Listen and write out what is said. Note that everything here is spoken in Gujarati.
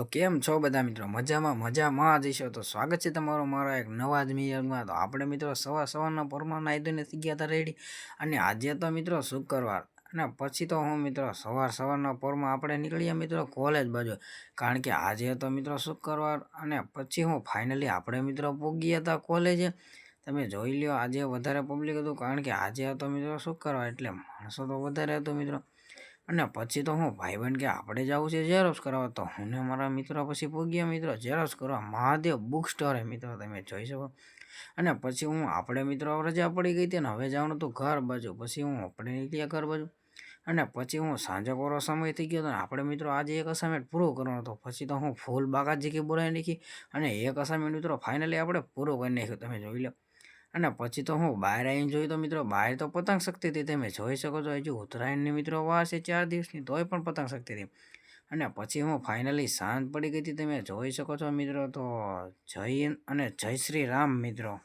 તો કેમ છો બધા મિત્રો? મજામાં મજામાં જ જઈશો તો સ્વાગત છે તમારો મારા એક નવા જ મિયરમાં. તો આપણે મિત્રો સવાર સવારના પરમાં નાહી ધોઈને થઈ ગયા હતા રેડી. અને આજે તો મિત્રો શુક્રવાર. અને પછી તો હું મિત્રો સવાર સવારના પરમાં આપણે નીકળીએ મિત્રો કોલેજ બાજુ. કારણ કે આજે તો મિત્રો શુક્રવાર અને પછી હું ફાઇનલી આપણે મિત્રો પૂગી હતા કોલેજે. તમે જોઈ લ્યો, આજે વધારે પબ્લિક હતું કારણ કે આજે હતો મિત્રો શુક્રવાર એટલે માણસો તો વધારે હતું મિત્રો. અને પછી તો હું ભાઈબંધ કે આપણે જવું છે ઝેરોક્ષ કરાવવા તો હું ને મારા મિત્રો પછી પૂગ્યા મિત્રો. ઝેરોક્ષ કરવા મહાદેવ બુક સ્ટોરે મિત્રો, તમે જોઈ શકો. અને પછી હું આપણે મિત્રો રજા પડી ગઈ હતી ને હવે જવાનું હતું ઘર બાજુ. પછી હું આપણે નીકળ્યા ઘર બાજુ. અને પછી હું સાંજે કોરો સમય થઈ ગયો હતો ને આપણે મિત્રો આજે એક અસાઇનમેન્ટ પૂરો કરવાનો હતો. પછી તો હું ફૂલ બાગાત જગ્યાએ બોલાવી નાખી અને એક અસાઇનમેન્ટ મિત્રો ફાઇનલી આપણે પૂરો કરી નાખ્યું. તમે જોઈ લો. અને પછી તો હું બહાર આવીને જોયું તો મિત્રો બહાર તો પતંગ શક્તિ હતી, તમે જોઈ શકો છો. હજુ ઉત્તરાયણની મિત્રો વાસ છે ચાર દિવસની, તોય પણ પતંગ શક્તિ હતી. અને પછી હું ફાઇનલી શાંત પડી ગઈ હતી, તમે જોઈ શકો છો મિત્રો. તો જય અને જય શ્રી રામ મિત્રો.